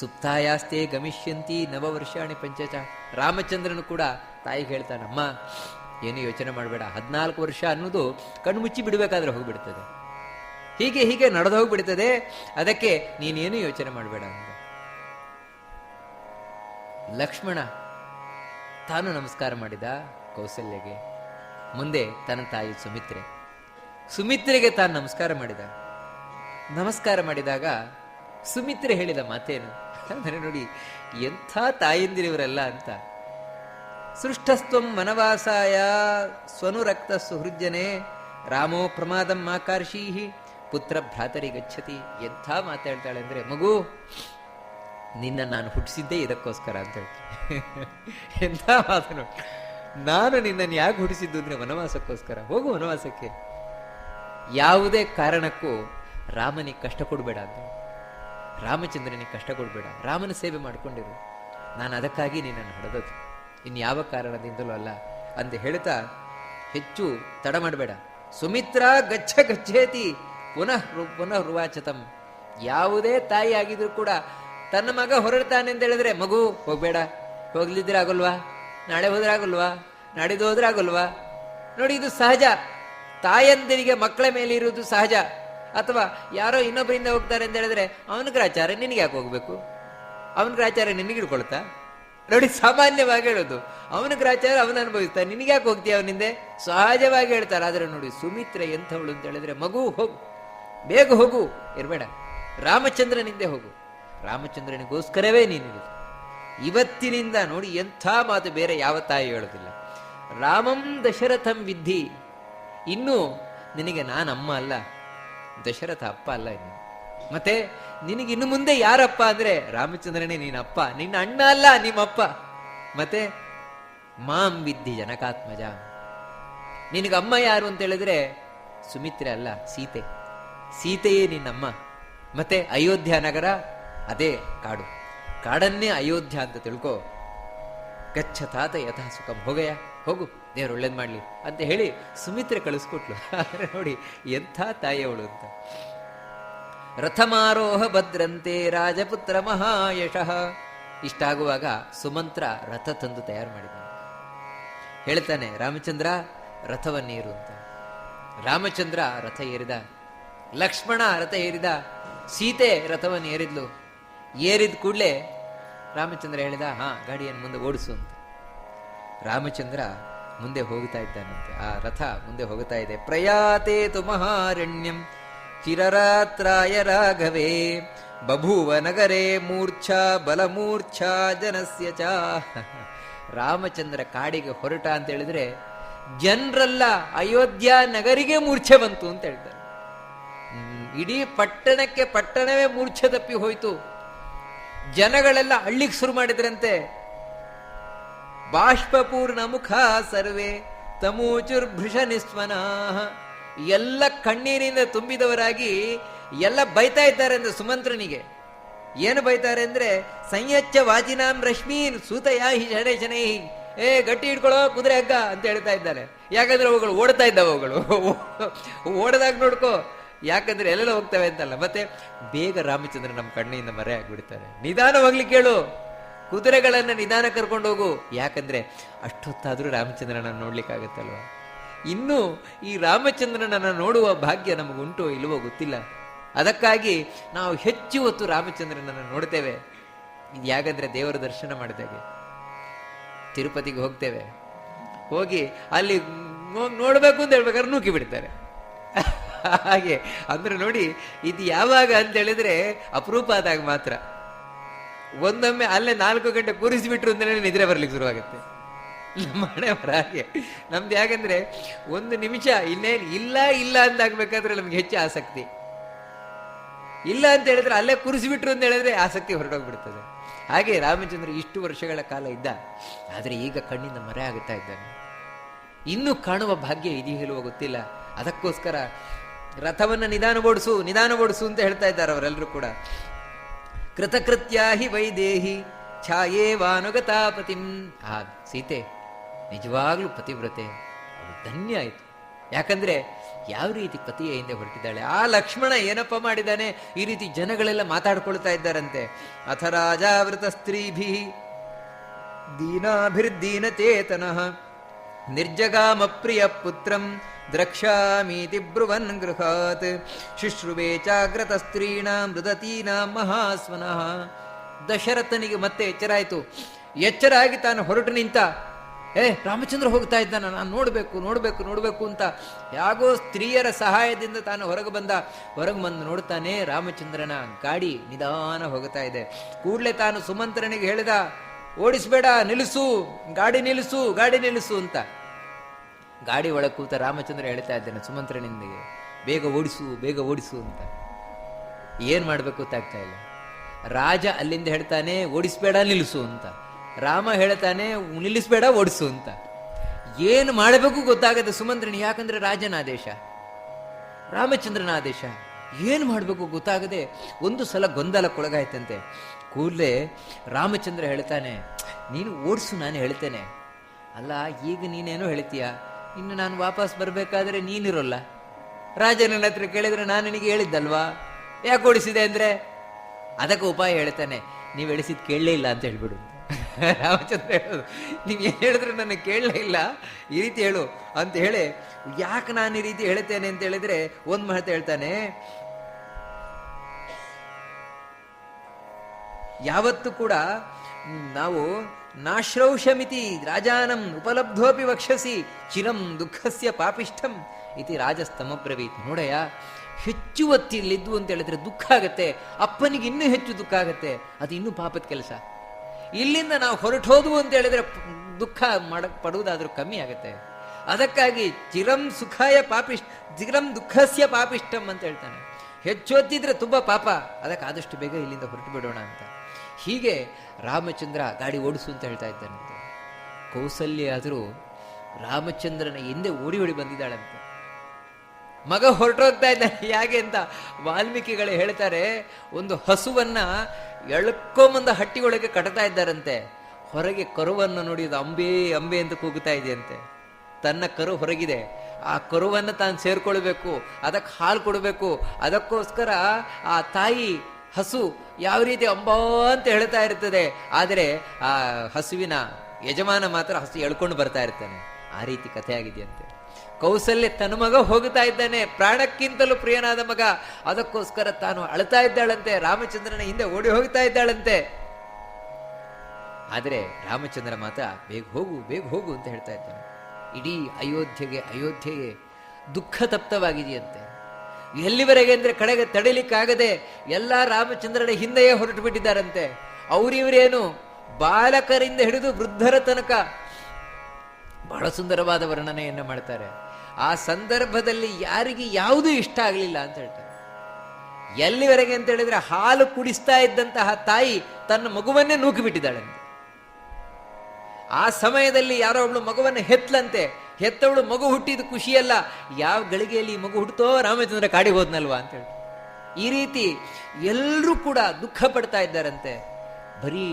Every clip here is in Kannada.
ಸುಪ್ತಾಯಾಸ್ತೆ ಗಮಿಷ್ಯಂತಿ ನವವರ್ಷಾಣಿ ಪಂಚಚ. ರಾಮಚಂದ್ರನು ಕೂಡ ತಾಯಿಗೆ ಹೇಳ್ತಾನಮ್ಮ ಏನು ಯೋಚನೆ ಮಾಡಬೇಡ. ಹದಿನಾಲ್ಕು ವರ್ಷ ಅನ್ನೋದು ಕಣ್ಣು ಮುಚ್ಚಿ ಬಿಡಬೇಕಾದ್ರೆ ಹೋಗಿಬಿಡ್ತದೆ. ಹೀಗೆ ಹೀಗೆ ನಡೆದು ಹೋಗಿಬಿಡ್ತದೆ. ಅದಕ್ಕೆ ನೀನೇನು ಯೋಚನೆ ಮಾಡಬೇಡ ಅಂತ. ಲಕ್ಷ್ಮಣ ತಾನು ನಮಸ್ಕಾರ ಮಾಡಿದ ಕೌಸಲ್ಯಗೆ. ಮುಂದೆ ತನ್ನ ತಾಯಿ ಸುಮಿತ್ರೆ. ಸುಮಿತ್ರೆಗೆ ತಾನು ನಮಸ್ಕಾರ ಮಾಡಿದ. ನಮಸ್ಕಾರ ಮಾಡಿದಾಗ ಸುಮಿತ್ರೆ ಹೇಳಿದ ಮಾತೇನು? ಅಂದರೆ ನೋಡಿ, ಎಂಥ ತಾಯಂದಿರಿವರೆಲ್ಲ ಅಂತ. ಸೃಷ್ಟಸ್ತ್ವಂ ಮನವಾಸಾಯ ಸ್ವನುರಕ್ತ ಸುಹೃಜನೆ ರಾಮೋ ಪ್ರಮಾದಂ ಆಕಾರ್ಷೀಹಿ, ಪುತ್ರ ಭ್ರಾತರಿ ಗಚ್ಚತಿ. ಎಂಥ ಮಾತಾಡ್ತಾಳೆ ಅಂದರೆ, ಮಗು, ನಿನ್ನ ನಾನು ಹುಟ್ಟಿಸಿದ್ದೇ ಇದಕ್ಕೋಸ್ಕರ ಅಂತ ಹೇಳ್ತೀನಿ ಎಂಥ ಮಾತು ನೋಡಿ. ನಾನು ನಿನ್ನನ್ನು ಯಾಕೆ ಹುಟ್ಟಿಸಿದ್ದು ಅಂದ್ರೆ ವನವಾಸಕ್ಕೋಸ್ಕರ? ಹೋಗು ವನವಾಸಕ್ಕೆ. ಯಾವುದೇ ಕಾರಣಕ್ಕೂ ರಾಮನಿಗೆ ಕಷ್ಟ ಕೊಡಬೇಡ ಅಂತ ರಾಮಚಂದ್ರನಿಗೆ ಕಷ್ಟ ಕೊಡಬೇಡ. ರಾಮನ ಸೇವೆ ಮಾಡಿಕೊಂಡಿರು. ನಾನು ಅದಕ್ಕಾಗಿ ನಿನ್ನನ್ನು ಹೊಡೆದದ್ದು. ಇನ್ನು ಯಾವ ಕಾರಣದಿಂದಲೂ ಅಲ್ಲ ಅಂತ ಹೇಳ್ತಾ ಹೆಚ್ಚು ತಡ ಮಾಡಬೇಡ. ಸುಮಿತ್ರ ಗಚ್ಚ ಗಚ್ಚೇತಿ ಪುನಃ ಪುನಃ ರುವಾಚತಂ. ಯಾವುದೇ ತಾಯಿ ಆಗಿದ್ರು ಕೂಡ ತನ್ನ ಮಗ ಹೇಳಿದ್ರೆ ಮಗು ಹೋಗ್ಬೇಡ. ಹೋಗ್ಲಿದ್ರೆ ಆಗಲ್ವಾ? ನಾಳೆ ಹೋದ್ರೆ ಆಗಲ್ವಾ? ನಾಡಿದ್ದು ಹೋದ್ರೆ ಆಗೋಲ್ವಾ? ನೋಡಿ, ಇದು ಸಹಜ. ತಾಯಂದಿರಿಗೆ ಮಕ್ಕಳ ಮೇಲೆ ಇರುವುದು ಸಹಜ. ಅಥವಾ ಯಾರೋ ಇನ್ನೊಬ್ಬರಿಂದ ಹೋಗ್ತಾರೆ ಅಂತ ಹೇಳಿದ್ರೆ, ಅವನ ಗ್ರಾಚಾರ ನಿನಗೆ ಯಾಕೆ ಹೋಗ್ಬೇಕು? ಅವನ ಗ್ರಾಚಾರ ನಿನಗೆ ಹಿಡ್ಕೊಳ್ತಾ? ನೋಡಿ, ಸಾಮಾನ್ಯವಾಗಿ ಹೇಳೋದು, ಅವನ ಗ್ರಾಚಾರ ಅವನ ಅನುಭವಿಸ್ತಾ, ನಿನಗೆ ಯಾಕೆ ಹೋಗ್ತೀಯ ಅವನಿಂದೆ ಸಹಜವಾಗಿ ಹೇಳ್ತಾರೆ, ಆದ್ರೆ ನೋಡಿ, ಸುಮಿತ್ರೆ ಎಂಥವಳು? ಅಂತ ಹೇಳಿದ್ರೆ, ಮಗು, ಹೋಗು, ಬೇಗ ಹೋಗು, ಇರಬೇಡ ರಾಮಚಂದ್ರನಿಂದೆ ಹೋಗು, ರಾಮಚಂದ್ರನಿಗೋಸ್ಕರವೇ ನೀನು ಇವತ್ತಿನಿಂದ ನೋಡಿ, ಎಂಥ ಮಾತು ಬೇರೆ ಯಾವ ತಾಯಿ ಹೇಳೋದಿಲ್ಲ. ರಾಮಂ ದಶರಥಂ ವಿದ್ಧಿ, ಇನ್ನು ನಿನಗೆ ನಾನಮ್ಮ ಅಲ್ಲ ದಶರಥ ಅಪ್ಪ ಅಲ್ಲ ಇನ್ನು. ಮತ್ತೆ ನಿನಗೆ ಇನ್ನು ಮುಂದೆ ಯಾರಪ್ಪ ಅಂದ್ರೆ ರಾಮಚಂದ್ರನೇ ನೀನಪ್ಪ. ನಿನ್ನ ಅಣ್ಣ ಅಲ್ಲ, ನಿಮ್ಮಪ್ಪ. ಮತ್ತೆ ಮಾಂ ವಿದ್ಧಿ ಜನಕಾತ್ಮಜ. ಅಮ್ಮ ಯಾರು ಅಂತ ಹೇಳಿದ್ರೆ ಸುಮಿತ್ರೆ ಅಲ್ಲ, ಸೀತೆ. ಸೀತೆಯೇ ನಿನ್ನಮ್ಮ. ಮತ್ತೆ ಅಯೋಧ್ಯ ನಗರ, ಅದೇ ಕಾಡು. ಕಾಡನ್ನೇ ಅಯೋಧ್ಯ ಅಂತ ತಿಳ್ಕೊ. ಗಚ್ಚ ತಾತ ಯಥಾ ಸುಖಂ ಹೋಗಯ್ಯ, ಹೋಗು, ದೇವ್ರು ಒಳ್ಳೇದು ಮಾಡಲಿ ಅಂತ ಹೇಳಿ ಸುಮಿತ್ರೆ ಕಳಿಸ್ಕೊಟ್ಲು. ನೋಡಿ, ಎಂಥ ತಾಯಿಯವಳು ಅಂತ. ರಥಮಾರೋಹ ಭದ್ರಂತೆ ರಾಜಪುತ್ರ ಮಹಾಯಶಃ. ಇಷ್ಟಾಗುವಾಗ ಸುಮಂತ್ರ ರಥ ತಂದು ತಯಾರು ಮಾಡಿದ್ದಾನೆ. ಹೇಳ್ತಾನೆ, ರಾಮಚಂದ್ರ ರಥವನ್ನೇರು ಅಂತ. ರಾಮಚಂದ್ರ ರಥ ಏರಿದ, ಲಕ್ಷ್ಮಣ ರಥ ಏರಿದ, ಸೀತೆ ರಥವನ್ನು ಏರಿದ್ಲು. ಏರಿದ ಕೂಡಲೇ ರಾಮಚಂದ್ರ ಹೇಳಿದ, ಹಾ, ಗಾಡಿಯನ್ನು ಮುಂದೆ ಓಡಿಸು ಅಂತ. ರಾಮಚಂದ್ರ ಮುಂದೆ ಹೋಗ್ತಾ ಇದ್ದಾನಂತೆ. ಆ ರಥ ಮುಂದೆ ಹೋಗ್ತಾ ಇದೆ. ಪ್ರಯಾತೇ ತು ಮಹಾರಣ್ಯಂ, ಚಿರರಾತ್ರಾಯ ರಾಘವೇ, ಬಭುವ ನಗರೇ ಮೂರ್ಛಾ ಬಲಮೂರ್ಛಾ ಜನಸ್ಯ ಚ. ರಾಮಚಂದ್ರ ಕಾಡಿಗೆ ಹೊರಟ ಅಂತ ಹೇಳಿದ್ರೆ, ಜನರೆಲ್ಲ, ಅಯೋಧ್ಯ ನಗರಿಗೆ ಮೂರ್ಛೆ ಬಂತು ಅಂತ ಹೇಳ್ತಾರೆ ಇಡೀ ಪಟ್ಟಣಕ್ಕೆ ಪಟ್ಟಣವೇ ಮೂರ್ಛೆ ತಪ್ಪಿ ಹೋಯ್ತು. ಜನಗಳೆಲ್ಲ ಹಳ್ಳಿಗೆ ಶುರು ಮಾಡಿದ್ರಂತೆ. ಬಾಷ್ಪಪೂರ್ಣ ಮುಖ ಸರ್ವೇ ತಮೂಚುರ್ಭೃಷ ನಿಸ್ವನಾಹ. ಎಲ್ಲ ಕಣ್ಣೀರಿನಿಂದ ತುಂಬಿದವರಾಗಿ ಎಲ್ಲ ಬೈತಾ ಇದ್ದಾರೆ ಅಂದ್ರೆ ಸುಮಂತ್ರನಿಗೆ. ಏನು ಬೈತಾರೆ ಅಂದ್ರೆ ಸಂಯಚ್ಚ ವಾಜಿನಾಂ ರಶ್ಮೀನ್ ಸೂತಯಾಹಿ ಶನೈ ಏ, ಗಟ್ಟಿ ಹಿಡ್ಕೊಳ್ಳೋ ಕುದುರೆ ಹಗ್ಗ, ಅಂತ ಹೇಳ್ತಾ ಇದ್ದಾರೆ. ಯಾಕಂದ್ರೆ ಅವುಗಳು ಓಡ್ತಾ ಇದ್ದಾವೆ ಅವುಗಳು. ಓಡದಾಗ ನೋಡ್ಕೋ ಯಾಕಂದ್ರೆ ಎಲ್ಲೆಲ್ಲ ಹೋಗ್ತವೆ ಅಂತಲ್ಲ. ಮತ್ತೆ ಬೇಗ ರಾಮಚಂದ್ರ ನಮ್ಮ ಕಣ್ಣಿಂದ ಮರೆ ಆಗ್ಬಿಡ್ತಾರೆ. ನಿಧಾನವಾಗ್ಲಿ ಕೇಳು. ಕುದುರೆಗಳನ್ನ ನಿಧಾನ ಕರ್ಕೊಂಡು ಹೋಗು. ಯಾಕಂದ್ರೆ ಅಷ್ಟೊತ್ತಾದ್ರೂ ರಾಮಚಂದ್ರನನ್ನು ನೋಡ್ಲಿಕ್ಕಾಗತ್ತಲ್ವ? ಇನ್ನು ಈ ರಾಮಚಂದ್ರನನ್ನ ನೋಡುವ ಭಾಗ್ಯ ನಮಗುಂಟೋ ಇಲ್ವೋ ಗೊತ್ತಿಲ್ಲ. ಅದಕ್ಕಾಗಿ ನಾವು ಹೆಚ್ಚು ಹೊತ್ತು ರಾಮಚಂದ್ರನನ್ನು ನೋಡ್ತೇವೆ. ಯಾಕಂದ್ರೆ ದೇವರ ದರ್ಶನ ಮಾಡಿದಾಗೆ. ತಿರುಪತಿಗೆ ಹೋಗ್ತೇವೆ. ಹೋಗಿ ಅಲ್ಲಿ ನೋಡ್ಬೇಕು ಅಂತ ಹೇಳ್ಬೇಕಾದ್ರೆ ನೂಕಿ ಬಿಡ್ತಾರೆ. ಹಾಗೆ. ಅಂದ್ರೆ ನೋಡಿ, ಇದು ಯಾವಾಗ ಅಂತ ಹೇಳಿದ್ರೆ ಅಪರೂಪ ಆದಾಗ ಮಾತ್ರ. ಒಂದೊಮ್ಮೆ ಅಲ್ಲೇ ನಾಲ್ಕು ಗಂಟೆ ಕೂರಿಸಿಬಿಟ್ರು ಅಂದ್ರೆ ನಿದ್ರೆ ಬರ್ಲಿಕ್ಕೆ ಶುರುವಾಗುತ್ತೆ. ಬರ ಹಾಗೆ. ನಮ್ದು ಯಾಕಂದ್ರೆ, ಒಂದು ನಿಮಿಷ ಇನ್ನೇನು ಇಲ್ಲ ಇಲ್ಲ ಅಂದಾಗಬೇಕಾದ್ರೆ ನಮ್ಗೆ ಹೆಚ್ಚು ಆಸಕ್ತಿ. ಇಲ್ಲ ಅಂತ ಹೇಳಿದ್ರೆ ಅಲ್ಲೇ ಕೂರಿಸಿಬಿಟ್ರು ಅಂತ ಹೇಳಿದ್ರೆ ಆಸಕ್ತಿ ಹೊರಟೋಗ್ಬಿಡ್ತದೆ. ಹಾಗೆ ರಾಮಚಂದ್ರ ಇಷ್ಟು ವರ್ಷಗಳ ಕಾಲ ಇದ್ದ. ಆದರೆ ಈಗ ಕಣ್ಣಿಂದ ಮರೆ ಆಗುತ್ತಾ ಇದ್ದಾನೆ. ಇನ್ನೂ ಕಾಣುವ ಭಾಗ್ಯ ಇದೆಯೋ ಹೇಳುವ ಗೊತ್ತಿಲ್ಲ. ಅದಕ್ಕೋಸ್ಕರ ರಥವನ್ನ ನಿಧಾನ ಓಡಿಸು ನಿಧಾನ ಓಡಿಸು ಅಂತ ಹೇಳ್ತಾ ಇದ್ದಾರೆ ಅವರೆಲ್ಲರೂ ಕೂಡ. ಕೃತಕೃತ್ಯ ಹಿ ವೈದೇಹಿ ಛಾಯೇ ವಾನುಗತಾಪತಿಂ ಆ ಸೀತೆ ನಿಜವಾಗ್ಲೂ ಪತಿವ್ರತೆ. ಅದು ಧನ್ಯ ಆಯಿತು. ಯಾಕಂದ್ರೆ ಯಾವ ರೀತಿ ಪತಿಯ ಹಿಂದೆ ಹೊರಟಿದ್ದಾಳೆ? ಆ ಲಕ್ಷ್ಮಣ ಏನಪ್ಪ ಮಾಡಿದ್ದಾನೆ? ಈ ರೀತಿ ಜನಗಳೆಲ್ಲ ಮಾತಾಡ್ಕೊಳ್ತಾ ಇದ್ದಾರಂತೆ. ಅಥ ರಾಜಾವೃತ ಸ್ತ್ರೀಭಿ ದೀನಾಭಿರ್ದೀನಚೇತನಃ ನಿರ್ಜಗಾಮ ಪ್ರಿಯ ಪುತ್ರಂ ದ್ರಕ್ಷಾಮೀತಿ ಬ್ರುವನ್ ಗೃಹಾತ್ ಶುಶ್ರುವೆ ಜಾಗ್ರತ ಸ್ತ್ರೀಣಾಂ ಮೃದತೀನಾಂ ಮಹಾಸ್ವನಃ ದಶರಥನಿಗೆ ಮತ್ತೆ ಎಚ್ಚರ ಆಯಿತು ಎಚ್ಚರ ಆಗಿ ತಾನು ಹೊರಟು ನಿಂತ, ಏ, ರಾಮಚಂದ್ರ ಹೋಗ್ತಾ ಇದ್ದಾನ, ನಾನು ನೋಡಬೇಕು ನೋಡಬೇಕು ನೋಡಬೇಕು ಅಂತ ಯಾಗೋ ಸ್ತ್ರೀಯರ ಸಹಾಯದಿಂದ ತಾನು ಹೊರಗೆ ಬಂದ. ಹೊರಗೆ ಬಂದು ನೋಡ್ತಾನೆ ರಾಮಚಂದ್ರನ ಗಾಡಿ ನಿಧಾನ ಹೋಗ್ತಾ ಇದೆ. ಕೂಡಲೇ ತಾನು ಸುಮಂತ್ರನಿಗೆ ಹೇಳಿದ, ಓಡಿಸ್ಬೇಡ, ನಿಲ್ಲಿಸು, ಗಾಡಿ ನಿಲ್ಲಿಸು ಗಾಡಿ ನಿಲ್ಲಿಸು ಅಂತ. ಗಾಡಿ ಒಳಗೆ ಕೂತ ರಾಮಚಂದ್ರ ಹೇಳ್ತಾ ಇದ್ದೇನೆ ಸುಮಂತ್ರನಿಂದಿಗೆ ಬೇಗ ಓಡಿಸು ಬೇಗ ಓಡಿಸು ಅಂತ. ಏನು ಮಾಡಬೇಕು ಗೊತ್ತಾಗ್ತಾ ಇಲ್ಲ. ರಾಜ ಅಲ್ಲಿಂದ ಹೇಳ್ತಾನೆ, ಓಡಿಸ್ಬೇಡ, ನಿಲ್ಲಿಸು ಅಂತ. ರಾಮ ಹೇಳ್ತಾನೆ, ನಿಲ್ಲಿಸ್ಬೇಡ, ಓಡಿಸು ಅಂತ. ಏನು ಮಾಡಬೇಕು ಗೊತ್ತಾಗದೆ ಸುಮಂತ್ರನಿ ಯಾಕಂದ್ರೆ ರಾಜನ ಆದೇಶ. ರಾಮಚಂದ್ರನ ಆದೇಶ. ಏನು ಮಾಡಬೇಕು ಗೊತ್ತಾಗದೆ ಒಂದು ಸಲ ಗೊಂದಲಕ್ಕೊಳಗಾಯ್ತಂತೆ. ಕೂಡಲೇ ರಾಮಚಂದ್ರ ಹೇಳ್ತಾನೆ, ನೀನು ಓಡಿಸು, ನಾನು ಹೇಳ್ತೇನೆ. ಅಲ್ಲ, ಈಗ ನೀನೇನೋ ಹೇಳ್ತೀಯ? ಇನ್ನು ನಾನು ವಾಪಸ್ ಬರಬೇಕಾದ್ರೆ ನೀನಿರೋಲ್ಲ. ರಾಜನ ಹತ್ರ ಕೇಳಿದ್ರೆ ನಾನು ನಿನಗೆ ಹೇಳಿದ್ದಲ್ವಾ? ಯಾಕೆ ಓಡಿಸಿದೆ ಅಂದ್ರೆ? ಅದಕ್ಕೆ ಉಪಾಯ ಹೇಳ್ತಾನೆ. ನೀವು ಎಳಿಸಿದ್ ಕೇಳಲೇ ಇಲ್ಲ ಅಂತ ಹೇಳ್ಬಿಡು. ರಾಮಚಂದ್ರ ಹೇಳೋದು, ನೀವು ಏನು ಹೇಳಿದ್ರೆ ನನಗೆ ಕೇಳಲೇ ಇಲ್ಲ. ಈ ರೀತಿ ಹೇಳು ಅಂತ ಹೇಳಿ, ಯಾಕೆ ನಾನು ಈ ರೀತಿ ಹೇಳ್ತೇನೆ ಅಂತ ಹೇಳಿದ್ರೆ ಒಂದು ಮಾತು ಹೇಳ್ತಾನೆ. ಯಾವತ್ತು ಕೂಡ ನಾವು ನಾಶ್ರೌಷಮಿತಿ ರಾಜಾನಂ ಉಪಲಬ್ಧೋಪಿ ವಕ್ಷಸಿ, ಚಿರಂ ದುಃಖಸ್ಯ ಪಾಪಿಷ್ಠಂ ಇತಿ ರಾಜಸ್ತಮಬ್ರವೀತ್ ನೋಡಯ್ಯ ಹೆಚ್ಚು ಹೊತ್ತಿಲ್ಲಿದ್ದು ಅಂತ ಹೇಳಿದ್ರೆ ದುಃಖ ಆಗತ್ತೆ, ಅಪ್ಪನಿಗೆ ಇನ್ನೂ ಹೆಚ್ಚು ದುಃಖ ಆಗತ್ತೆ, ಅದು ಇನ್ನೂ ಪಾಪದ ಕೆಲಸ. ಇಲ್ಲಿಂದ ನಾವು ಹೊರಟೋದು ಅಂತ ಹೇಳಿದ್ರೆ ದುಃಖ ಮಾಡ, ಪಡುವುದಾದ್ರೂ ಕಮ್ಮಿ ಆಗತ್ತೆ. ಅದಕ್ಕಾಗಿ ಚಿರಂ ಸುಖಾಯ ಪಾಪಿಷ್ ಚಿರಂ ದುಃಖಸ್ಯ ಪಾಪಿಷ್ಟಂ ಅಂತ ಹೇಳ್ತಾನೆ. ಹೆಚ್ಚು ಹೊತ್ತಿದ್ರೆ ತುಂಬಾ ಪಾಪ. ಅದಕ್ಕೆ ಆದಷ್ಟು ಬೇಗ ಇಲ್ಲಿಂದ ಹೊರಟು ಬಿಡೋಣ ಅಂತ. ಹೀಗೆ ರಾಮಚಂದ್ರ ಗಾಡಿ ಓಡಿಸು ಅಂತ ಹೇಳ್ತಾ ಇದ್ದಾನಂತೆ ಕೌಸಲ್ಯ ಆದರೂ ರಾಮಚಂದ್ರನ ಹಿಂದೆ ಓಡಿ ಓಡಿ ಬಂದಿದ್ದಾಳಂತೆ ಮಗ ಹೊರಟೋಗ್ತಾ ಇದ್ದಾನೆ. ಯಾಕೆ ಅಂತ ವಾಲ್ಮೀಕಿಗಳು ಹೇಳ್ತಾರೆ, ಒಂದು ಹಸುವನ್ನ ಎಳ್ಕೊಂಬಂದ ಒಳಗೆ ಕಟ್ತಾ ಇದ್ದಾರಂತೆ. ಹೊರಗೆ ಕರುವನ್ನು ನೋಡಿ ಅಂಬೆ ಅಂಬೆ ಅಂತ ಕೂಗುತ್ತಾ ಇದೆಯಂತೆ. ತನ್ನ ಕರು ಹೊರಗಿದೆ. ಆ ಕರುವನ್ನು ತಾನು ಸೇರ್ಕೊಳ್ಬೇಕು, ಅದಕ್ಕೆ ಹಾಲು ಕೊಡಬೇಕು, ಅದಕ್ಕೋಸ್ಕರ ಆ ತಾಯಿ ಹಸು ಯಾವ ರೀತಿ ಅಂಬೋ ಅಂತ ಹೇಳ್ತಾ ಇರ್ತದೆ. ಆದರೆ ಆ ಹಸುವಿನ ಯಜಮಾನ ಮಾತ್ರ ಹಸು ಎಳ್ಕೊಂಡು ಬರ್ತಾ ಇರ್ತಾನೆ. ಆ ರೀತಿ ಕಥೆ ಆಗಿದೆಯಂತೆ ಕೌಸಲ್ಯ ತನ್ನ ಮಗ ಹೋಗ್ತಾ ಇದ್ದಾನೆ. ಪ್ರಾಣಕ್ಕಿಂತಲೂ ಪ್ರಿಯನಾದ ಮಗ. ಅದಕ್ಕೋಸ್ಕರ ತಾನು ಅಳ್ತಾ ಇದ್ದಾಳಂತೆ. ರಾಮಚಂದ್ರನ ಹಿಂದೆ ಓಡಿ ಹೋಗ್ತಾ ಇದ್ದಾಳಂತೆ. ಆದರೆ ರಾಮಚಂದ್ರ ಮಾತ್ರ ಬೇಗ ಹೋಗು ಬೇಗ ಹೋಗು ಅಂತ ಹೇಳ್ತಾ ಇದ್ದಾನೆ. ಇಡೀ ಅಯೋಧ್ಯೆಗೆ ಅಯೋಧ್ಯೆಗೆ ದುಃಖ ತಪ್ತವಾಗಿದೆಯಂತೆ. ಎಲ್ಲಿವರೆಗೆ ಅಂದರೆ ಕಡೆಗೆ ತಡಿಲಿಕ್ಕಾಗದೆ ಎಲ್ಲ ರಾಮಚಂದ್ರನ ಹಿಂದೆಯೇ ಹೊರಟು ಬಿಟ್ಟಿದ್ದಾರಂತೆ ಅವರಿವರೇನು? ಬಾಲಕರಿಂದ ಹಿಡಿದು ವೃದ್ಧರ ತನಕ ಬಹಳ ಸುಂದರವಾದ ವರ್ಣನೆಯನ್ನು ಮಾಡ್ತಾರೆ. ಆ ಸಂದರ್ಭದಲ್ಲಿ ಯಾರಿಗೆ ಯಾವುದೂ ಇಷ್ಟ ಆಗಲಿಲ್ಲ ಅಂತ ಹೇಳ್ತಾರೆ. ಎಲ್ಲಿವರೆಗೆ ಅಂತ ಹೇಳಿದ್ರೆ ಹಾಲು ಕುಡಿಸ್ತಾ ಇದ್ದಂತಹ ತಾಯಿ ತನ್ನ ಮಗುವನ್ನೇ ನೂಕಿ ಬಿಟ್ಟಿದ್ದಾಳಂತೆ ಆ ಸಮಯದಲ್ಲಿ ಯಾರೋ ಒಬ್ಳು ಮಗುವನ್ನು ಹೆತ್ತಲಂತೆ ಹೆತ್ತವಳು ಮಗು ಹುಟ್ಟಿದ ಖುಷಿಯಲ್ಲ. ಯಾವ ಗಳಿಗೆಯಲ್ಲಿ ಮಗು ಹುಟ್ಟುತ್ತೋ ರಾಮಚಂದ್ರ ಕಾಡಿ ಹೋದ್ನಲ್ವಾ ಅಂತ ಹೇಳಿ. ಈ ರೀತಿ ಎಲ್ಲರೂ ಕೂಡ ದುಃಖ ಪಡ್ತಾ ಇದ್ದಾರಂತೆ. ಬರೀ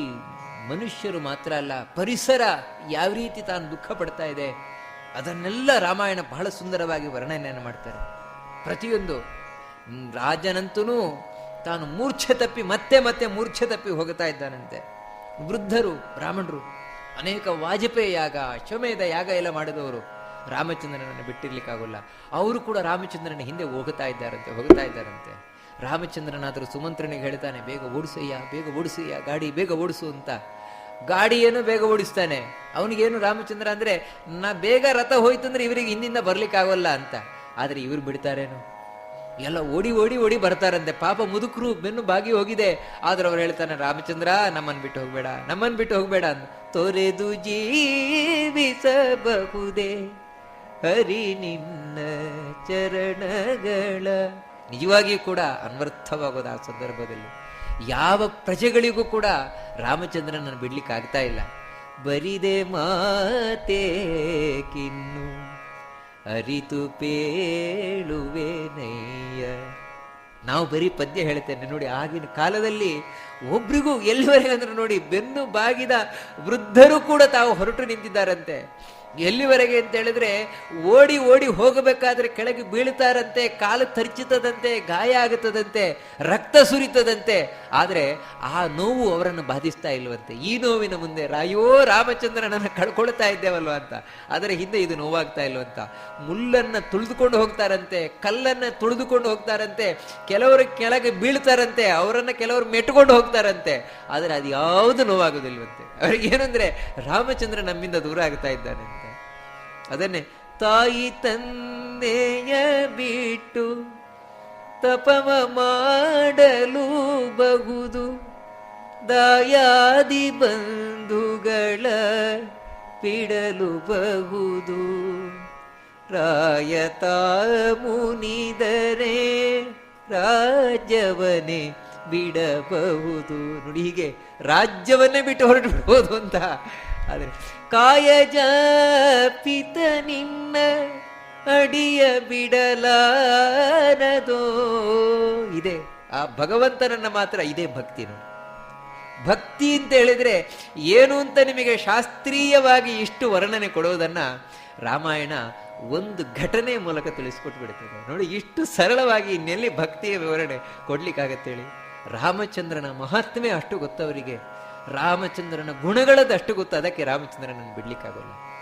ಮನುಷ್ಯರು ಮಾತ್ರ ಅಲ್ಲ, ಪರಿಸರ ಯಾವ ರೀತಿ ತಾನು ದುಃಖ ಪಡ್ತಾ ಇದೆ, ಅದನ್ನೆಲ್ಲ ರಾಮಾಯಣ ಬಹಳ ಸುಂದರವಾಗಿ ವರ್ಣನೆಯನ್ನು ಮಾಡ್ತಾರೆ. ಪ್ರತಿಯೊಂದು ರಾಜನಂತೂ ತಾನು ಮೂರ್ಛೆ ತಪ್ಪಿ ಮತ್ತೆ ಮತ್ತೆ ಮೂರ್ಛೆ ತಪ್ಪಿ ಹೋಗ್ತಾ ಇದ್ದಾನಂತೆ. ವೃದ್ಧರು, ಬ್ರಾಹ್ಮಣರು ಅನೇಕ ವಾಜಪೇಯಿ ಯಾಗ ಅಶ್ವಮೇಧ ಯಾಗ ಎಲ್ಲ ಮಾಡಿದವರು ರಾಮಚಂದ್ರನನ್ನು ಬಿಟ್ಟಿರ್ಲಿಕ್ಕಾಗೋಲ್ಲ. ಅವರು ಕೂಡ ರಾಮಚಂದ್ರನ ಹಿಂದೆ ಹೋಗ್ತಾ ಇದ್ದಾರಂತೆ ಹೋಗ್ತಾ ಇದ್ದಾರಂತೆ. ರಾಮಚಂದ್ರನಾದರೂ ಸುಮಂತ್ರನಿಗೆ ಹೇಳ್ತಾನೆ, ಬೇಗ ಓಡಿಸಯ್ಯ ಬೇಗ ಓಡಿಸಯ್ಯ, ಗಾಡಿ ಬೇಗ ಓಡಿಸು ಅಂತ. ಗಾಡಿಯನ್ನು ಬೇಗ ಓಡಿಸ್ತಾನೆ. ಅವನಿಗೇನು ರಾಮಚಂದ್ರ ಅಂದರೆ, ನಾ ಬೇಗ ರಥ ಹೋಯ್ತು ಅಂದ್ರೆ ಇವರಿಗೆ ಹಿಂದಿಂದ ಬರ್ಲಿಕ್ಕಾಗೋಲ್ಲ ಅಂತ. ಆದರೆ ಇವರು ಬಿಡ್ತಾರೇನು? ಎಲ್ಲ ಓಡಿ ಓಡಿ ಓಡಿ ಬರ್ತಾರಂತೆ ಪಾಪ ಮುದುಕರು ಬೆನ್ನು ಬಾಗಿ ಹೋಗಿದೆ. ಆದ್ರೆ ಅವ್ರು ಹೇಳ್ತಾನೆ, ರಾಮಚಂದ್ರ, ನಮ್ಮನ್ ಬಿಟ್ಟು ಹೋಗ್ಬೇಡ, ನಮ್ಮನ್ ಬಿಟ್ಟು ಹೋಗ್ಬೇಡ ಅಂತ ತೊರೆದು ಜೀವಿಸಬಹುದೇ? ಹರಿ ನಿನ್ನ ಚರಣಗಳ. ನಿಜವಾಗಿಯೂ ಕೂಡ ಅನ್ವರ್ಥವಾಗೋದು ಆ ಸಂದರ್ಭದಲ್ಲಿ. ಯಾವ ಪ್ರಜೆಗಳಿಗೂ ಕೂಡ ರಾಮಚಂದ್ರನನ್ನು ಬಿಡ್ಲಿಕ್ಕೆ ಆಗ್ತಾ ಇಲ್ಲ. ಬರಿದೆ ಮಾತೇಕಿನ್ನು ಅರಿತು ಪೇಳುವೆನಯ್ಯ. ನಾವು ಬರೀ ಪದ್ಯ ಹೇಳ್ತೇನೆ ನೋಡಿ, ಆಗಿನ ಕಾಲದಲ್ಲಿ ಒಬ್ರಿಗೂ ಎಲ್ಲಿವರೆಗೆ ಅಂದ್ರೆ ನೋಡಿ ಬೆನ್ನು ಬಾಗಿದ ವೃದ್ಧರು ಕೂಡ ತಾವು ಹೊರಟು ನಿಂತಿದ್ದಾರಂತೆ. ಎಲ್ಲಿವರೆಗೆ ಅಂತ ಹೇಳಿದ್ರೆ ಓಡಿ ಓಡಿ ಹೋಗಬೇಕಾದ್ರೆ ಕೆಳಗೆ ಬೀಳ್ತಾರಂತೆ ಕಾಲು ತರ್ಚಿತದಂತೆ, ಗಾಯ ಆಗುತ್ತದಂತೆ, ರಕ್ತ ಸುರಿತದಂತೆ. ಆದರೆ ಆ ನೋವು ಅವರನ್ನು ಬಾಧಿಸ್ತಾ ಇಲ್ವಂತೆ. ಈ ನೋವಿನ ಮುಂದೆ ರಾಯೋ ರಾಮಚಂದ್ರನನ್ನು ಕಳ್ಕೊಳ್ತಾ ಇದ್ದೇವಲ್ವ ಅಂತ. ಅದರ ಹಿಂದೆ ಇದು ನೋವಾಗ್ತಾ ಇಲ್ವಂತ. ಮುಳ್ಳನ್ನು ತುಳಿದುಕೊಂಡು ಹೋಗ್ತಾರಂತೆ, ಕಲ್ಲನ್ನ ತುಳಿದುಕೊಂಡು ಹೋಗ್ತಾರಂತೆ, ಕೆಲವರು ಕೆಳಗೆ ಬೀಳ್ತಾರಂತೆ, ಅವರನ್ನು ಕೆಲವರು ಮೆಟ್ಕೊಂಡು ಹೋಗ್ತಾರಂತೆ. ಆದರೆ ಅದು ಯಾವುದು ನೋವಾಗೋದಿಲ್ವಂತೆ. ಅವ್ರಿಗೆ ಏನಂದ್ರೆ ರಾಮಚಂದ್ರ ನಮ್ಮಿಂದ ದೂರ ಆಗ್ತಾ ಇದ್ದಾನೆ ಅದನ್ನೇ, ತಾಯಿ ತಂದೆಯ ಬಿಟ್ಟು ತಪವ ಮಾಡಲು ಬಹುದು. ದಯಾದಿ ಬಂಧುಗಳ ಬಿಡಲು ಬಹುದು. ರಾಯತ ಮುನಿದರೆ ರಾಜ್ಯವನೇ ಬಿಡಬಹುದು. ನೋಡಿ ಹೀಗೆ, ರಾಜ್ಯವನ್ನೇ ಬಿಟ್ಟು ಹೊರಟು ಬಿಡಬಹುದು ಅಂತ. ಆದರೆ ಕಾಯಜ ಪಿತ ನಿನ್ನ ಅಡಿಯ ಬಿಡಲಾರದೋ? ಇದೆ. ಆ ಭಗವಂತನನ್ನ ಮಾತ್ರ ಇದೇ ಭಕ್ತಿ ಭಕ್ತಿ ಅಂತ ಹೇಳಿದ್ರೆ ಏನು ಅಂತ ನಿಮಗೆ ಶಾಸ್ತ್ರೀಯವಾಗಿ ಇಷ್ಟು ವರ್ಣನೆ ಕೊಡೋದನ್ನ ರಾಮಾಯಣ ಒಂದು ಘಟನೆ ಮೂಲಕ ತಿಳಿಸ್ಕೊಟ್ಬಿಡ್ತದೆ ನೋಡಿ, ಇಷ್ಟು ಸರಳವಾಗಿ ಇನ್ನೆಲ್ಲಿ ಭಕ್ತಿಯ ವಿವರಣೆ ಕೊಡ್ಲಿಕ್ಕಾಗತ್ತೇಳಿ ರಾಮಚಂದ್ರನ ಮಹಾತ್ಮೆ ಅಷ್ಟು ಗೊತ್ತವರಿಗೆ. ರಾಮಚಂದ್ರನ ಗುಣಗಳದಷ್ಟು ಗೊತ್ತು. ಅದಕ್ಕೆ ರಾಮಚಂದ್ರನನ್ನು ಬಿಡ್ಲಿಕ್ಕಾಗಲ್ಲ.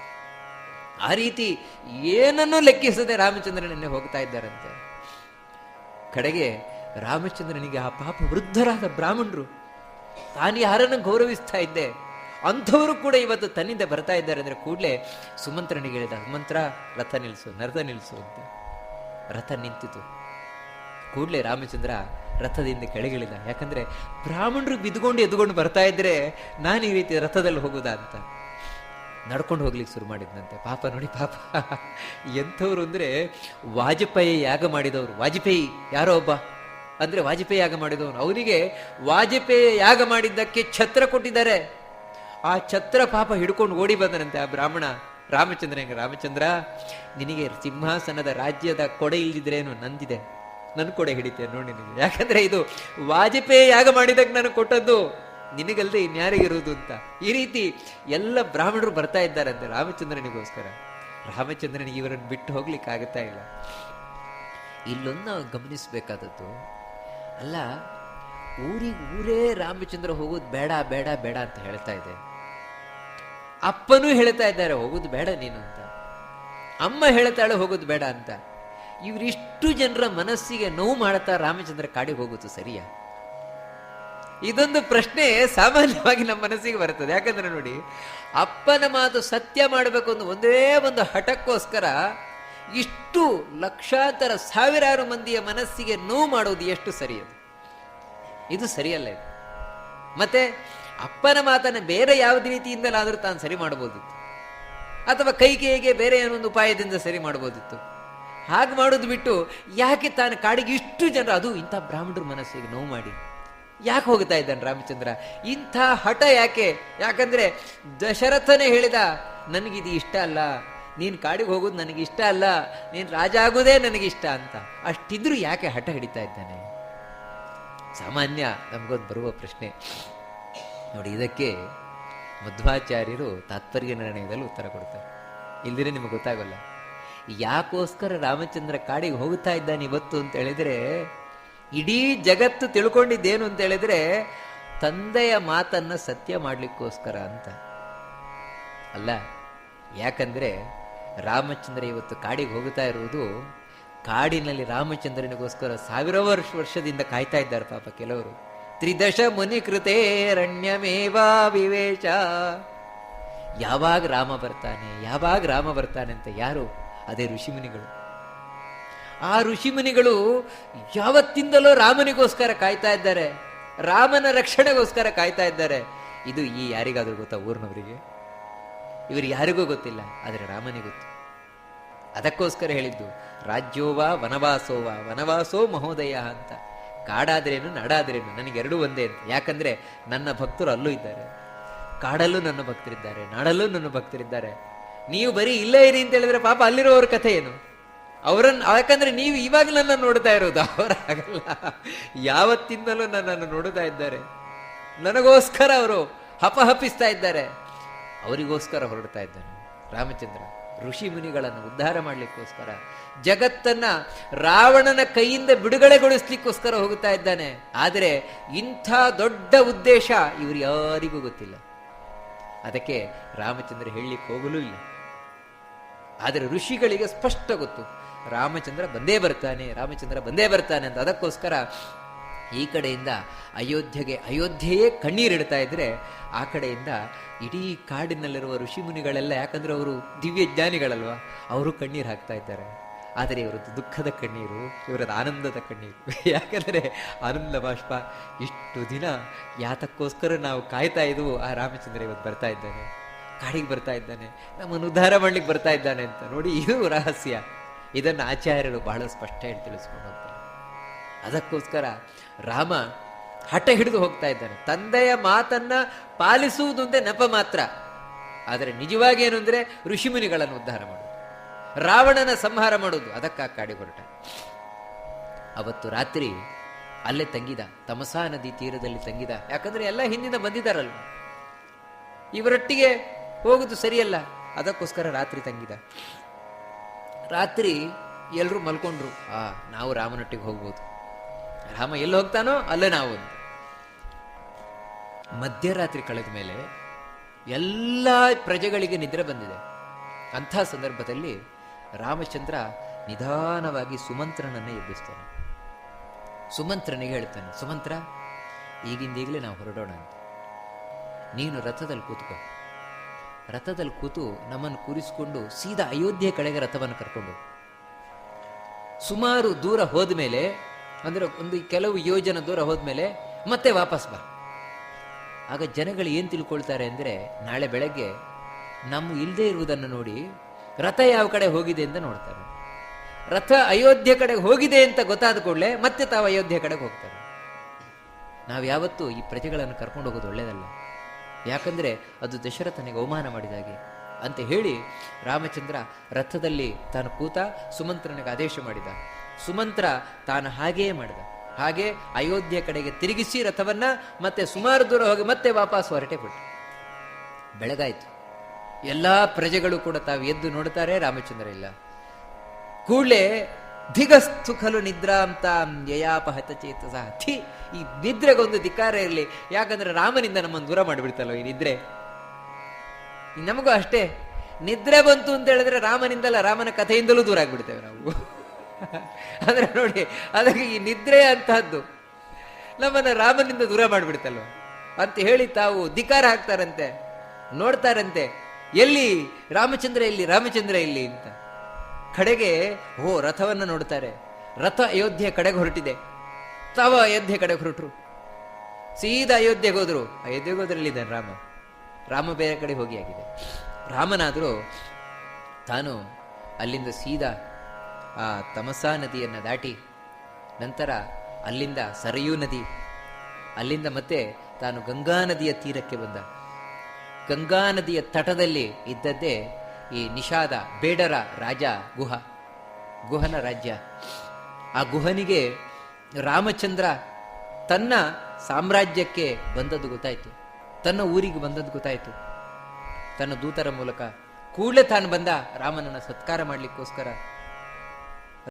ಆ ರೀತಿ ಏನನ್ನೂ ಲೆಕ್ಕಿಸದೆ ರಾಮಚಂದ್ರನನ್ನೇ ಹೋಗ್ತಾ ಇದ್ದಾರಂತೆ. ಕಡೆಗೆ ರಾಮಚಂದ್ರನಿಗೆ ಆ ಪಾಪ ವೃದ್ಧರಾದ ಬ್ರಾಹ್ಮಣರು, ತಾನು ಯಾರನ್ನು ಗೌರವಿಸ್ತಾ ಇದ್ದೆ, ಅಂಥವರು ಕೂಡ ಇವತ್ತು ತನ್ನಿಂದ ಬರ್ತಾ ಇದ್ದಾರೆ ಅಂದ್ರೆ ಕೂಡಲೇ ಸುಮಂತ್ರನಿಗೆ ಹೇಳಿದ, ಸುಮಂತ್ರ, ರಥ ನಿಲ್ಸು, ನರಥ ನಿಲ್ಸು ಅಂತ. ರಥ ನಿಂತಿತು. ಕೂಡಲೇ ರಾಮಚಂದ್ರ ರಥದಿಂದ ಕೆಳಗಿಳಿದ. ಯಾಕಂದ್ರೆ ಬ್ರಾಹ್ಮಣರು ಬಿದ್ದುಕೊಂಡು ಎದ್ದುಕೊಂಡು ಬರ್ತಾ ಇದ್ರೆ ನಾನು ಈ ರೀತಿ ರಥದಲ್ಲಿ ಹೋಗುದಾ ಅಂತ ನಡ್ಕೊಂಡು ಹೋಗ್ಲಿಕ್ಕೆ ಶುರು ಮಾಡಿದ್ನಂತೆ. ಪಾಪ ನೋಡಿ ಪಾಪ. ಎಂಥವ್ರು ಅಂದ್ರೆ ವಾಜಪೇಯಿ ಯಾಗ ಮಾಡಿದವರು. ವಾಜಪೇಯಿ ಯಾರೋ ಒಬ್ಬ. ಅಂದ್ರೆ ವಾಜಪೇಯಿ ಯಾಗ ಮಾಡಿದವನು. ಅವನಿಗೆ ವಾಜಪೇಯಿ ಯಾಗ ಮಾಡಿದ್ದಕ್ಕೆ ಛತ್ರ ಕೊಟ್ಟಿದ್ದಾರೆ. ಆ ಛತ್ರ ಪಾಪ ಹಿಡ್ಕೊಂಡು ಓಡಿ ಬಂದನಂತೆ ಆ ಬ್ರಾಹ್ಮಣ. ರಾಮಚಂದ್ರ ಹೆಂಗೆ? ರಾಮಚಂದ್ರ, ನಿನಗೆ ಸಿಂಹಾಸನದ ರಾಜ್ಯದ ಕೊಡೆ ಇಲ್ದಿದ್ರೇನು ನಂದಿದೆ. ನನ್ನ ಕೊಡೆ ಹಿಡಿತೆ ನೋಡಿ ನಿನಗೆ. ಯಾಕಂದ್ರೆ ಇದು ವಾಜಪೇಯಿ ಯಾಗ ಮಾಡಿದಾಗ ನಾನು ಕೊಟ್ಟದ್ದು ನಿನಗಲ್ಲದೆ ಇನ್ಯಾರಿಗಿರುವುದು ಅಂತ. ಈ ರೀತಿ ಎಲ್ಲ ಬ್ರಾಹ್ಮಣರು ಬರ್ತಾ ಇದ್ದಾರಂತೆ ರಾಮಚಂದ್ರನಿಗೋಸ್ಕರ. ರಾಮಚಂದ್ರನಿಗೆ ಇವರನ್ನು ಬಿಟ್ಟು ಹೋಗ್ಲಿಕ್ಕೆ ಆಗತ್ತಾ ಇಲ್ಲ. ಇಲ್ಲೊಂದು ನಾವು ಗಮನಿಸಬೇಕಾದದ್ದು. ಅಲ್ಲ, ಊರಿಗೆ ಊರೇ ರಾಮಚಂದ್ರ ಹೋಗೋದು ಬೇಡ ಬೇಡ ಬೇಡ ಅಂತ ಹೇಳ್ತಾ ಇದೆ. ಅಪ್ಪನೂ ಹೇಳ್ತಾ ಇದ್ದಾರೆ, ಹೋಗೋದು ಬೇಡ ನೀನು ಅಂತ. ಅಮ್ಮ ಹೇಳ್ತಾಳೆ ಹೋಗೋದು ಬೇಡ ಅಂತ. ಇವರಿಷ್ಟು ಜನರ ಮನಸ್ಸಿಗೆ ನೋವು ಮಾಡುತ್ತಾ ರಾಮಚಂದ್ರ ಕಾಡಿಗೆ ಹೋಗುತ್ತೆ ಸರಿಯಾ? ಇದೊಂದು ಪ್ರಶ್ನೆ ಸಾಮಾನ್ಯವಾಗಿ ನಮ್ಮ ಮನಸ್ಸಿಗೆ ಬರ್ತದೆ. ಯಾಕಂದ್ರೆ ನೋಡಿ, ಅಪ್ಪನ ಮಾತು ಸತ್ಯ ಮಾಡಬೇಕು ಅಂತ ಒಂದೇ ಒಂದು ಹಠಕ್ಕೋಸ್ಕರ ಇಷ್ಟು ಲಕ್ಷಾಂತರ ಸಾವಿರಾರು ಮಂದಿಯ ಮನಸ್ಸಿಗೆ ನೋವು ಮಾಡೋದು ಎಷ್ಟು ಸರಿಯದು ಇದು ಸರಿಯಲ್ಲ ಇದು. ಮತ್ತೆ ಅಪ್ಪನ ಮಾತನ್ನ ಬೇರೆ ಯಾವುದೇ ರೀತಿಯಿಂದಲಾದರೂ ತಾನು ಸರಿ ಮಾಡಬಹುದಿತ್ತು ಅಥವಾ ಕೈಗೆ ಬೇರೆ ಏನೊಂದು ಉಪಾಯದಿಂದ ಸರಿ ಮಾಡಬಹುದಿತ್ತು ಹಾಗೆ ಮಾಡೋದು ಬಿಟ್ಟು ಯಾಕೆ ತಾನು ಕಾಡಿಗೆ ಇಷ್ಟು ಜನರು? ಅದು ಇಂಥ ಬ್ರಾಹ್ಮಣರ ಮನಸ್ಸಿಗೆ ನೋವು ಮಾಡಿ. ಯಾಕೆ ಹೋಗ್ತಾ ಇದ್ದಾನೆ ರಾಮಚಂದ್ರ? ಇಂಥ ಹಠ ಯಾಕೆ? ಯಾಕಂದ್ರೆ ದಶರಥನೇ ಹೇಳಿದ, ನನಗಿದು ಇಷ್ಟ ಅಲ್ಲ. ನೀನು ಕಾಡಿಗೆ ಹೋಗೋದು ನನಗೆ ಇಷ್ಟ ಅಲ್ಲ. ನೀನು ರಾಜ ಆಗೋದೇ ನನಗೆ ಇಷ್ಟ ಅಂತ. ಅಷ್ಟಿದ್ರು ಯಾಕೆ ಹಠ ಹಿಡಿತಾ ಇದ್ದಾನೆ? ಸಾಮಾನ್ಯ ನಮಗೊಂದು ಬರುವ ಪ್ರಶ್ನೆ. ನೋಡಿ, ಇದಕ್ಕೆ ಮಧ್ವಾಚಾರ್ಯರು ತಾತ್ಪರ್ಯ ನಿರ್ಣಯದಲ್ಲಿ ಉತ್ತರ ಕೊಡ್ತಾರೆ. ಇಲ್ದಿರೇ ನಿಮಗೆ ಗೊತ್ತಾಗಲ್ಲ. ಯಾಕೋಸ್ಕರ ರಾಮಚಂದ್ರ ಕಾಡಿಗೆ ಹೋಗ್ತಾ ಇದ್ದಾನೆ ಇವತ್ತು ಅಂತ ಹೇಳಿದ್ರೆ, ಇಡೀ ಜಗತ್ತು ತಿಳ್ಕೊಂಡಿದ್ದೇನು ಅಂತ ಹೇಳಿದ್ರೆ, ತಂದೆಯ ಮಾತನ್ನ ಸತ್ಯ ಮಾಡ್ಲಿಕ್ಕೋಸ್ಕರ ಅಂತ. ಅಲ್ಲ, ಯಾಕಂದ್ರೆ ರಾಮಚಂದ್ರ ಇವತ್ತು ಕಾಡಿಗೆ ಹೋಗ್ತಾ ಇರುವುದು ಕಾಡಿನಲ್ಲಿ ರಾಮಚಂದ್ರನಿಗೋಸ್ಕರ ಸಾವಿರ ವರ್ಷ ವರ್ಷದಿಂದ ಕಾಯ್ತಾ ಇದ್ದಾರೆ ಪಾಪ ಕೆಲವರು. ತ್ರಿದಶ ಮುನಿ ಕೃತೇ ರಣ್ಯಮೇವಾ ವಿವೇಶ ಯಾವಾಗ ರಾಮ ಬರ್ತಾನೆ, ಯಾವಾಗ ರಾಮ ಬರ್ತಾನೆ ಅಂತ ಯಾರು ಅದೇ ಋಷಿಮುನಿಗಳು. ಆ ಋಷಿಮುನಿಗಳು ಯಾವತ್ತಿಂದಲೋ ರಾಮನಿಗೋಸ್ಕರ ಕಾಯ್ತಾ ಇದ್ದಾರೆ. ರಾಮನ ರಕ್ಷಣೆಗೋಸ್ಕರ ಕಾಯ್ತಾ ಇದ್ದಾರೆ. ಇದು ಈ ಯಾರಿಗಾದ್ರೂ ಗೊತ್ತಾ ಊರ್ನವರಿಗೆ? ಇವರು ಯಾರಿಗೂ ಗೊತ್ತಿಲ್ಲ, ಆದರೆ ರಾಮನಿಗೆ ಗೊತ್ತು. ಅದಕ್ಕೋಸ್ಕರ ಹೇಳಿದ್ದು, ರಾಜ್ಯೋವಾ ವನವಾಸೋವಾ, ವನವಾಸೋ ಮಹೋದಯ ಅಂತ. ಕಾಡಾದ್ರೇನು, ನಾಡಾದ್ರೇನು, ನನಗೆರಡೂ ಒಂದೇ ಅಂತ. ಯಾಕಂದ್ರೆ ನನ್ನ ಭಕ್ತರು ಅಲ್ಲೂ ಇದ್ದಾರೆ. ಕಾಡಲ್ಲೂ ನನ್ನ ಭಕ್ತರಿದ್ದಾರೆ, ನಾಡಲ್ಲೂ ನನ್ನ ಭಕ್ತರಿದ್ದಾರೆ. ನೀವು ಬರೀ ಇಲ್ಲೇ ಇರಿ ಅಂತ ಹೇಳಿದ್ರೆ ಪಾಪ ಅಲ್ಲಿರೋವ್ರ ಕಥೆ ಏನು? ಅವರನ್ನು ಯಾಕಂದ್ರೆ ನೀವು ಇವಾಗ ನನ್ನ ನೋಡ್ತಾ ಇರೋದು. ಅವರಾಗಲ್ಲ ಯಾವತ್ತಿಂದಲೂ ನನ್ನನ್ನು ನೋಡ್ತಾ ಇದ್ದಾರೆ. ನನಗೋಸ್ಕರ ಅವರು ಹಪಹಪಿಸ್ತಾ ಇದ್ದಾರೆ. ಅವರಿಗೋಸ್ಕರ ಹೊರಡ್ತಾ ಇದ್ದಾನೆ ರಾಮಚಂದ್ರ, ಋಷಿ ಮುನಿಗಳನ್ನು ಉದ್ಧಾರ ಮಾಡ್ಲಿಕ್ಕೋಸ್ಕರ, ಜಗತ್ತನ್ನ ರಾವಣನ ಕೈಯಿಂದ ಬಿಡುಗಡೆಗೊಳಿಸ್ಲಿಕ್ಕೋಸ್ಕರ ಹೋಗುತ್ತಾ ಇದ್ದಾನೆ. ಆದರೆ ಇಂಥ ದೊಡ್ಡ ಉದ್ದೇಶ ಇವರು ಯಾರಿಗೂ ಗೊತ್ತಿಲ್ಲ. ಅದಕ್ಕೆ ರಾಮಚಂದ್ರ ಹೇಳಲಿಕ್ಕೆ ಹೋಗಲೂ ಇಲ್ಲ. ಆದರೆ ಋಷಿಗಳಿಗೆ ಸ್ಪಷ್ಟ ಗೊತ್ತು. ರಾಮಚಂದ್ರ ಬಂದೇ ಬರ್ತಾನೆ, ರಾಮಚಂದ್ರ ಬಂದೇ ಬರ್ತಾನೆ ಅಂತ. ಅದಕ್ಕೋಸ್ಕರ ಈ ಕಡೆಯಿಂದ ಅಯೋಧ್ಯೆಗೆ, ಅಯೋಧ್ಯೆಯೇ ಕಣ್ಣೀರಿಡ್ತಾ ಇದ್ರೆ ಆ ಕಡೆಯಿಂದ ಇಡೀ ಕಾಡಿನಲ್ಲಿರುವ ಋಷಿ ಮುನಿಗಳೆಲ್ಲ, ಯಾಕಂದ್ರೆ ಅವರು ದಿವ್ಯ ಜ್ಞಾನಿಗಳಲ್ವಾ, ಅವರು ಕಣ್ಣೀರು ಹಾಕ್ತಾ ಇದ್ದಾರೆ. ಆದರೆ ಇವರದ್ದು ದುಃಖದ ಕಣ್ಣೀರು, ಇವರದ್ದು ಆನಂದದ ಕಣ್ಣೀರು. ಯಾಕಂದರೆ ಆನಂದ ಬಾಷ್ಪ ಇಷ್ಟು ದಿನ ಯಾತಕ್ಕೋಸ್ಕರ ನಾವು ಕಾಯ್ತಾ ಇದ್ವು. ಆ ರಾಮಚಂದ್ರ ಇವತ್ತು ಬರ್ತಾ ಇದ್ದಾನೆ. ಕಾಡಿಗೆ ಬರ್ತಾ ಇದ್ದಾನೆ, ನಮ್ಮನ್ನು ಉದ್ಧಾರ ಮಾಡ್ಲಿಕ್ಕೆ ಬರ್ತಾ ಇದ್ದಾನೆ ಅಂತ ನೋಡಿ ಇದು ರಹಸ್ಯ. ಇದನ್ನು ಆಚಾರ್ಯರು ಬಹಳ ಸ್ಪಷ್ಟ ಹೇಳಿ ತಿಳಿಸ್ಕೊಂಡು ಅದಕ್ಕೋಸ್ಕರ ರಾಮ ಹಠ ಹಿಡಿದು ಹೋಗ್ತಾ ಇದ್ದಾನೆ. ತಂದೆಯ ಮಾತನ್ನ ಪಾಲಿಸುವುದೊಂದೇ ನೆಪ ಮಾತ್ರ. ಆದರೆ ನಿಜವಾಗಿ ಏನು ಅಂದ್ರೆ ಋಷಿಮುನಿಗಳನ್ನು ಉದ್ಧಾರ ಮಾಡುದು ರಾವಣನ ಸಂಹಾರ ಮಾಡೋದು ಅದಕ್ಕ ಕಾಡಿ ಹೊರಟ. ಅವತ್ತು ರಾತ್ರಿ ಅಲ್ಲೇ ತಂಗಿದ, ತಮಸಾ ನದಿ ತೀರದಲ್ಲಿ ತಂಗಿದ. ಯಾಕಂದ್ರೆ ಎಲ್ಲ ಹಿಂದಿನ ಬಂದಿದ್ದಾರಲ್ವ. ಇವರೊಟ್ಟಿಗೆ ಹೋಗುದು ಸರಿಯಲ್ಲ. ಅದಕ್ಕೋಸ್ಕರ ರಾತ್ರಿ ತಂಗಿದ. ರಾತ್ರಿ ಎಲ್ಲರೂ ಮಲ್ಕೊಂಡ್ರು. ಆ, ನಾವು ರಾಮನೊಟ್ಟಿಗೆ ಹೋಗ್ಬೋದು. ರಾಮ ಎಲ್ಲಿ ಹೋಗ್ತಾನೋ ಅಲ್ಲೇ ನಾವು ಮಧ್ಯರಾತ್ರಿ ಕಳೆದ ಮೇಲೆ ಎಲ್ಲ ಪ್ರಜೆಗಳಿಗೆ ನಿದ್ರೆ ಬಂದಿದೆ. ಅಂಥ ಸಂದರ್ಭದಲ್ಲಿ ರಾಮಚಂದ್ರ ನಿಧಾನವಾಗಿ ಸುಮಂತ್ರನನ್ನೇ ಎಬ್ಬಿಸ್ತಾನೆ. ಸುಮಂತ್ರನಿಗೆ ಹೇಳ್ತಾನೆ, ಸುಮಂತ್ರ, ಈಗಿಂದೀಗಲೇ ನಾವು ಹೊರಡೋಣ ಅಂತ. ನೀನು ರಥದಲ್ಲಿ ಕೂತ್ಕೋ. ರಥದಲ್ಲಿ ಕೂತು ನಮ್ಮನ್ನು ಕೂರಿಸಿಕೊಂಡು ಸೀದಾ ಅಯೋಧ್ಯೆ ಕಡೆಗೆ ರಥವನ್ನು ಕರ್ಕೊಂಡು ಸುಮಾರು ದೂರ ಹೋದ್ಮೇಲೆ ಅಂದ್ರೆ ಒಂದು ಕೆಲವು ಯೋಜನ ದೂರ ಹೋದ್ಮೇಲೆ ಮತ್ತೆ ವಾಪಸ್ ಬಾ ಆಗ ಜನಗಳು ಏನು ತಿಳ್ಕೊಳ್ತಾರೆ ಅಂದರೆ, ನಾಳೆ ಬೆಳಗ್ಗೆ ನಮ್ಮ ಇಲ್ಲದೆ ಇರುವುದನ್ನು ನೋಡಿ ರಥ ಯಾವ ಕಡೆ ಹೋಗಿದೆ ಅಂತ ನೋಡ್ತಾರೆ. ರಥ ಅಯೋಧ್ಯೆ ಕಡೆಗೆ ಹೋಗಿದೆ ಅಂತ ಗೊತ್ತಾದ ಕೂಡಲೇ ಮತ್ತೆ ತಾವು ಅಯೋಧ್ಯೆ ಕಡೆಗೆ ಹೋಗ್ತಾರೆ. ನಾವು ಯಾವತ್ತೂ ಈ ಪ್ರಜೆಗಳನ್ನು ಕರ್ಕೊಂಡು ಹೋಗೋದು ಒಳ್ಳೆಯದಲ್ಲ ಯಾಕಂದ್ರೆ ಅದು ದಶರಥನಿಗೆ ಅವಮಾನ ಮಾಡಿದಾಗೆ ಅಂತ ಹೇಳಿ ರಾಮಚಂದ್ರ ರಥದಲ್ಲಿ ತಾನು ಕೂತ ಸುಮಂತ್ರನಿಗೆ ಆದೇಶ ಮಾಡಿದ. ಸುಮಂತ್ರ ತಾನು ಹಾಗೆಯೇ ಮಾಡಿದ. ಹಾಗೆ ಅಯೋಧ್ಯೆ ಕಡೆಗೆ ತಿರುಗಿಸಿ ರಥವನ್ನ ಮತ್ತೆ ಸುಮಾರು ದೂರ ಹೋಗಿ ಮತ್ತೆ ವಾಪಸ್ ಹೊರಟೆ ಬಿಟ್ಟು. ಬೆಳಗಾಯಿತು. ಎಲ್ಲ ಪ್ರಜೆಗಳು ಕೂಡ ತಾವು ಎದ್ದು ನೋಡ್ತಾರೆ, ರಾಮಚಂದ್ರ ಇಲ್ಲ. ಕೂಡಲೇ ಧಿಗಸ್ತು ಖಲು ನಿದ್ರಾಂತ ಚೇತ ಸಹ ಥಿ ಈ ನಿದ್ರೆಗೊಂದು ಧಿಕಾರ ಇರಲಿ. ಯಾಕಂದ್ರೆ ರಾಮನಿಂದ ನಮ್ಮನ್ನು ದೂರ ಮಾಡಿಬಿಡ್ತಲ್ಲ ಈ ನಿದ್ರೆ? ನಮಗೂ ಅಷ್ಟೇ. ನಿದ್ರೆ ಬಂತು ಅಂತ ಹೇಳಿದ್ರೆ ರಾಮನಿಂದಲ್ಲ, ರಾಮನ ಕಥೆಯಿಂದಲೂ ದೂರ ಆಗ್ಬಿಡ್ತೇವೆ ನಾವು. ಅಂದ್ರೆ ನೋಡಿ, ಅದಕ್ಕೆ ಈ ನಿದ್ರೆ ಅಂತಹದ್ದು ನಮ್ಮನ್ನ ರಾಮನಿಂದ ದೂರ ಮಾಡಿಬಿಡ್ತಲ್ವ? ಅಂತ ಹೇಳಿ ತಾವು ಧಿಕಾರ ಹಾಕ್ತಾರಂತೆ, ನೋಡ್ತಾರಂತೆ, ಎಲ್ಲಿ ರಾಮಚಂದ್ರ ಇಲ್ಲಿ ರಾಮಚಂದ್ರ ಇಲ್ಲಿ ಅಂತ. ಕಡೆಗೆ, ಓ, ರಥವನ್ನು ನೋಡ್ತಾರೆ. ರಥ ಅಯೋಧ್ಯೆ ಕಡೆಗೆ ಹೊರಟಿದೆ. ತಾವ ಅಯೋಧ್ಯೆ ಕಡೆ ಹೊರಟರು. ಸೀದಾ ಅಯೋಧ್ಯೆಗೆ ಹೋದರು. ಅಯೋಧ್ಯೆಗೆ ಹೋದ್ರಲ್ಲಿದ್ದಾನೆ ರಾಮ. ರಾಮ ಬೇರೆ ಕಡೆ ಹೋಗಿ ಆಗಿದೆ. ರಾಮನಾದರೂ ತಾನು ಅಲ್ಲಿಂದ ಸೀದಾ ಆ ತಮಸಾ ನದಿಯನ್ನು ದಾಟಿ ನಂತರ ಅಲ್ಲಿಂದ ಸರಯೂ ನದಿ, ಅಲ್ಲಿಂದ ಮತ್ತೆ ತಾನು ಗಂಗಾ ನದಿಯ ತೀರಕ್ಕೆ ಬಂದ. ಗಂಗಾ ನದಿಯ ತಟದಲ್ಲಿ ಇದ್ದದ್ದೇ ಈ ನಿಷಾದ ಬೇಡರ ರಾಜ ಗುಹ, ಗುಹನ ರಾಜ್ಯ. ಆ ಗುಹನಿಗೆ ರಾಮಚಂದ್ರ ತನ್ನ ಸಾಮ್ರಾಜ್ಯಕ್ಕೆ ಬಂದದ್ದು ಗೊತ್ತಾಯಿತು. ತನ್ನ ಊರಿಗೆ ಬಂದದ್ದು ಗೊತ್ತಾಯಿತು. ತನ್ನ ದೂತರ ಮೂಲಕ ಕೂಡಲೇ ತಾನು ಬಂದ ರಾಮನನ್ನ ಸತ್ಕಾರ ಮಾಡ್ಲಿಕ್ಕೋಸ್ಕರ